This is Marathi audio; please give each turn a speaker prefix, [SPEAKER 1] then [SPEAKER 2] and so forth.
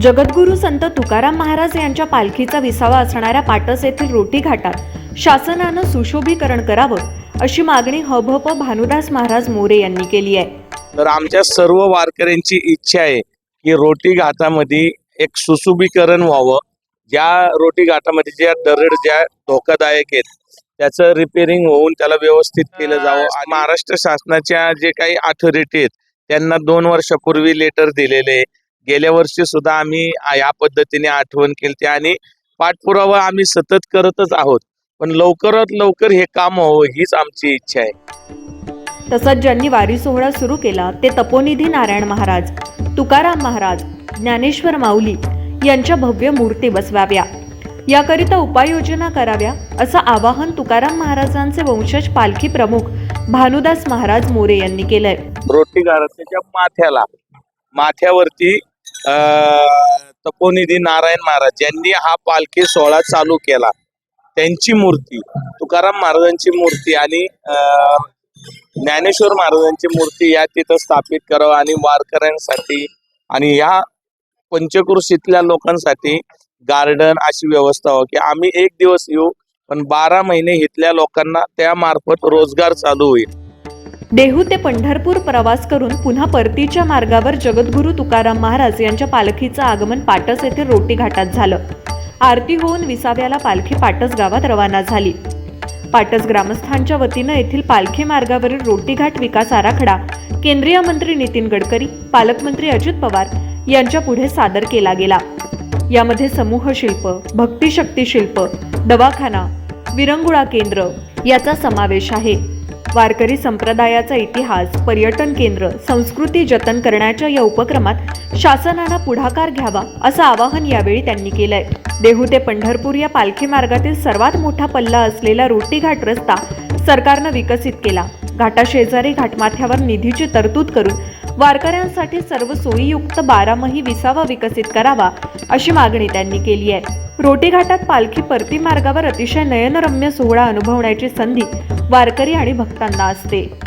[SPEAKER 1] जगद्गुरू संत तुकाराम महाराज यांच्या पालखीचा विसावा असणाऱ्या पाटस येथील रोटी घाटात शासनानं सुशोभीकरण करावं अशी मागणी हभप भानुदास महाराज मोरे यांनी केली आहे.
[SPEAKER 2] तर आमच्या सर्व वारकऱ्यांची इच्छा आहे की रोटी घाटामध्ये एक सुशोभीकरण व्हावं. ज्या रोटी घाटामध्ये ज्या दरड ज्या धोकादायक आहेत त्याचं रिपेरिंग होऊन त्याला व्यवस्थित केलं जावं. आणि महाराष्ट्र शासनाच्या जे काही अथॉरिटी आहेत त्यांना दोन वर्षापूर्वी लेटर दिलेले आहे. गेल्या वर्षी सुद्धा आम्ही या पद्धतीने आठवण केली आणि पाठपुरावा आम्ही सतत करतच आहोत. पण लवकरात लवकर हे काम व्हावं हीच आमची इच्छा आहे.
[SPEAKER 1] तसंच ज्यांनी वारी सोहळा सुरू केला ते तपोनिधी नारायण महाराज तुकाराम महाराज ज्ञानेश्वर माऊली यांच्या भव्य मूर्ती बसवाव्या. याकरिता उपाययोजना कराव्या असं आवाहन तुकाराम महाराजांचे वंशज पालखी प्रमुख भानुदास महाराज मोरे यांनी केलंय.
[SPEAKER 2] रोटी माथ्याला माथ्यावरती तपोनिधी नारायण महाराज यांनी हा पालखी सोहळा चालू केला. त्यांची मूर्ती तुकाराम महाराजांची मूर्ती आणि ज्ञानेश्वर महाराजांची मूर्ती या तिथं स्थापित करावं आणि वारकऱ्यांसाठी आणि या पंचकृषीतल्या लोकांसाठी गार्डन अशी व्यवस्था हो की आम्ही एक दिवस येऊ पण बारा महिने इथल्या लोकांना त्या मार्फत रोजगार चालू होईल.
[SPEAKER 1] देहू ते पंढरपूर प्रवास करून पुन्हा परतीच्या मार्गावर जगद्गुरू तुकाराम महाराज यांच्या पालखीचं आगमन पाटस येथे रोटी घाटात झालं. आरती होऊन विसाव्याला पालखी पाटस गावात रवाना झाली. पाटस ग्रामस्थांच्या वतीनं येथील पालखी मार्गावरील रोटीघाट विकास आराखडा केंद्रीय मंत्री नितीन गडकरी पालकमंत्री अजित पवार यांच्या पुढे सादर केला गेला. यामध्ये समूह शिल्प भक्तिशक्ती शिल्प दवाखाना विरंगुळा केंद्र याचा समावेश आहे. वारकरी संप्रदायाचा इतिहास पर्यटन केंद्र संस्कृती जतन करण्याच्या या उपक्रमात शासनानं पुढाकार घ्यावा असं आवाहन यावेळी त्यांनी केलंय. देहू ते पंढरपूर या पालखी मार्गातील सर्वात मोठा पल्ला असलेला रोटीघाट रस्ता सरकारनं विकसित केला. घाटाशेजारी घाटमाथ्यावर निधीची तरतूद करून वारकऱ्यांसाठी सर्व सोयीयुक्त बारामही विसावा विकसित करावा अशी मागणी त्यांनी केली आहे. रोटी घाटात पालखी परती मार्गावर अतिशय नयनरम्य सोहळा अनुभवण्याची संधी वारकरी आणि भक्तांना असते.